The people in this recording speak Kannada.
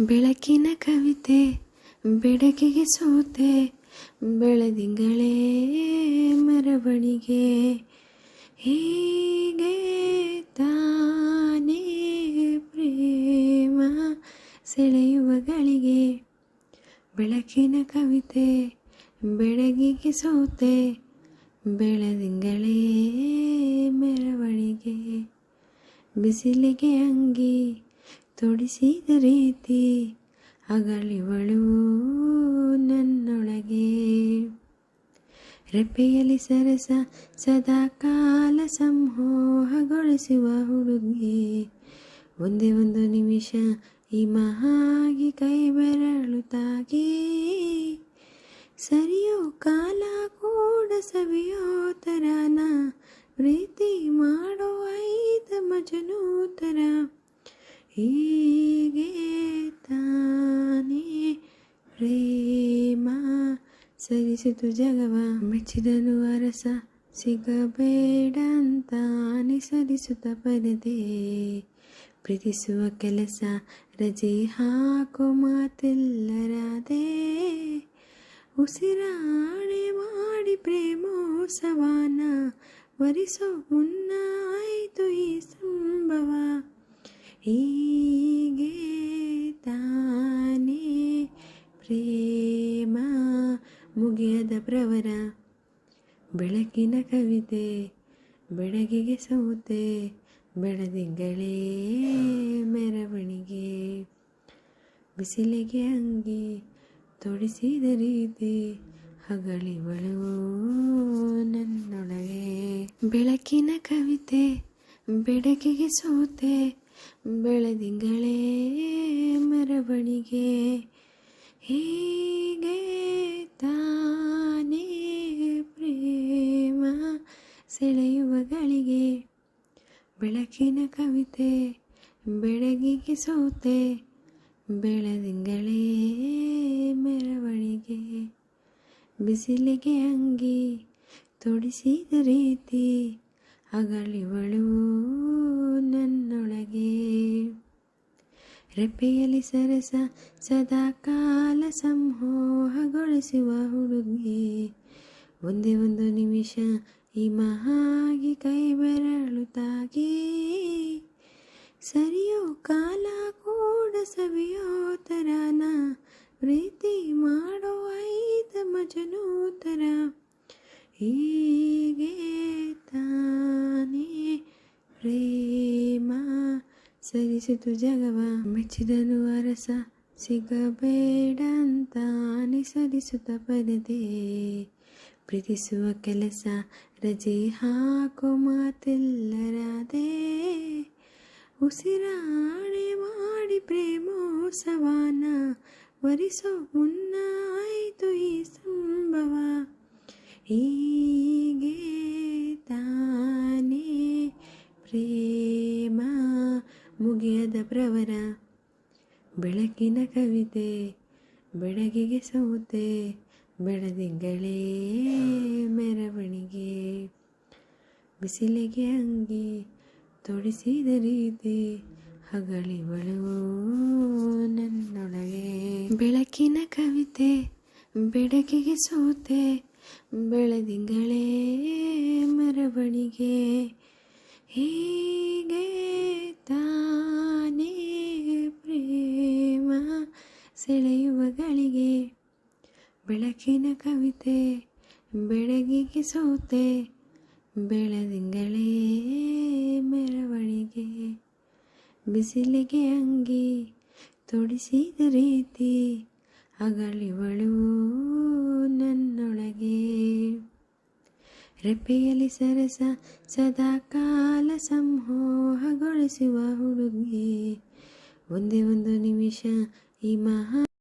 ಬೆಳಕಿನ ಕವಿತೆ ಬೆಡಗಿಗೆ ಸೋತೆ, ಬೆಳದಿಂಗಳೇ ಮರವಣಿಗೆ. ಹೀಗೆ ತಾನೇ ಪ್ರೇಮ ಸೆಳೆಯುವ ಗಳಿಗೆ. ಬೆಳಕಿನ ಕವಿತೆ, ಬೆಳಗಿಗೆ ಸೋತೆ, ಬೆಳದಿಂಗಳೇ ಮೆರವಣಿಗೆ. ಬಿಸಿಲಿಗೆ ಅಂಗಿ ತೊಡಿಸಿದ ರೀತಿ ಅಗಲಿವಳು ನನ್ನೊಳಗೆ. ರೆಪ್ಪೆಯಲ್ಲಿ ಸರಸ ಸದಾ ಕಾಲ ಸಂಹೋಹಗೊಳಿಸುವ ಹುಡುಗಿ. ಒಂದೇ ಒಂದು ನಿಮಿಷ ಈ ಮಹಾಗಿ ಕೈ ಬೆರಳು ತಾಗಿ ಸರಿಯೋ ಕಾಲ ಕೂಡ ಸವಿಯೋ ತರನ ಪ್ರೀತಿ ಹೀಗೆ ತಾನೇ ಪ್ರೇಮ ಸರಿಸಿತು ಜಗವ ಮೆಚ್ಚಿದನು ಅರಸ ಸಿಗಬೇಡ ಅಂತ ಅನಿಸರಿಸುತ್ತ ಪರದೆ ಪ್ರೀತಿಸುವ ಕೆಲಸ ರಜೆ ಹಾಕೋ ಮಾತೆಲ್ಲರದೆ ಉಸಿರಾಣೆ ಮಾಡಿ ಪ್ರೇಮೋತ್ಸವನ ವರಿಸೋ ಮುನ್ನ ಆಯಿತು ಈ ಸಂಭವ ಹೀಗೆ ತಾನೇ ಪ್ರೇಮ ಮುಗಿಯದ ಪ್ರವರ. ಬೆಳಕಿನ ಕವಿತೆ, ಬೆಳಗಿಗೆ ಸೌತೆ, ಬೆಳದಿಂಗಳೇ ಮೆರವಣಿಗೆ. ಬಿಸಿಲಿಗೆ ಅಂಗಿ ತೊಡಿಸಿದ ರೀತಿ ಹಗಳಿವಳು ನನ್ನೊಳಗೆ. ಬೆಳಕಿನ ಕವಿತೆ, ಬೆಳಕಿಗೆ ಸೋತೆ ಬೆಳದಿಂಗಳೇ ಮೆರವಣಿಗೆ. ಹೀಗೆ ತಾನೇ ಪ್ರೇಮ ಸೆಳೆಯುವ ಗಳಿಗೆ. ಬೆಳಕಿನ ಕವಿತೆ ಬೆಳಗಿಗೆ ಸೋತೆ. ಬೆಳದಿಂಗಳೇ ಮೆರವಣಿಗೆ. ಬಿಸಿಲಿಗೆ ಅಂಗಿ ತೊಡಿಸಿದ ರೀತಿ ಅಗಳಿವಳು ನನ್ನೊಳಗೆ. ರೆಪ್ಪೆಯಲ್ಲಿ ಸರಸ ಸದಾ ಕಾಲ ಸಂಹೋಹಗೊಳಿಸುವ ಹುಡುಗಿ. ಒಂದೇ ಒಂದು ನಿಮಿಷ ಈ ಮಹಾಗಿ ಕೈ ಬೆರಳು ತಾಗಿ ಸರಿಯೋ ಕಾಲ ಕೂಡ ಸವಿಯೋ ತರನ ಪ್ರೀತಿ ಮಾಡೋ ಐದ ಮಜನೂ ತರ ಹೀಗೆ ಸರಿಸಿತು ಜಗವ, ಮೆಚ್ಚಿದನು ಅರಸ ಸಿಗಬೇಡಂತಾನೆ ಅನಿಸರಿಸುತ್ತ ಪರದೆ. ಪ್ರೀತಿಸುವ ಕೆಲಸ, ರಜೆ ಹಾಕೋ ಮಾತೆಲ್ಲರದೆ. ಉಸಿರಾಣೆ ಮಾಡಿ ಪ್ರೇಮೋತ್ಸವನ ವರಿಸೋ ಮುನ್ನ ಆಯಿತು ಈ ಸಂಭವ. ಹೀಗೆ ಪ್ರವರ ಬೆಳಕಿನ ಕವಿತೆ, ಬೆಳಗಿಗೆ ಸೌತೆ ಬೆಳದಿಂಗಳೇ ಮೆರವಣಿಗೆ. ಬಿಸಿಲಿಗೆ ಅಂಗಿ ತೊಡಿಸಿದ ರೀತಿ ಹಗಳಿವಳು ನನ್ನೊಳಗೆ. ಬೆಳಕಿನ ಕವಿತೆ ಬೆಳಕಿಗೆ ಸೋತೆ ಬೆಳದಿಂಗಳೇ ಮೆರವಣಿಗೆ. ಹೀಗೆ ತಾನೇ ಸೆಳೆಯುವ ಗಳಿಗೆ ಬೆಳಕಿನ ಕವಿತೆ, ಬೆಳಗಿಗೆ ಸೋತೆ, ಬೆಳದಿಂಗಳೇ ಮೆರವಣಿಗೆ. ಬಿಸಿಲಿಗೆ ಅಂಗಿ ತೊಡಿಸಿದ ರೀತಿ ಅಗಳಿವಳು ನನ್ನೊಳಗೆ. ರೆಪ್ಪೆಯಲ್ಲಿ ಸರಸ ಸದಾ ಕಾಲ ಸಂಹೋಹಗೊಳಿಸುವ ಹುಡುಗಿ, ಒಂದೇ ಒಂದು ನಿಮಿಷ ಈ ಮಹಾ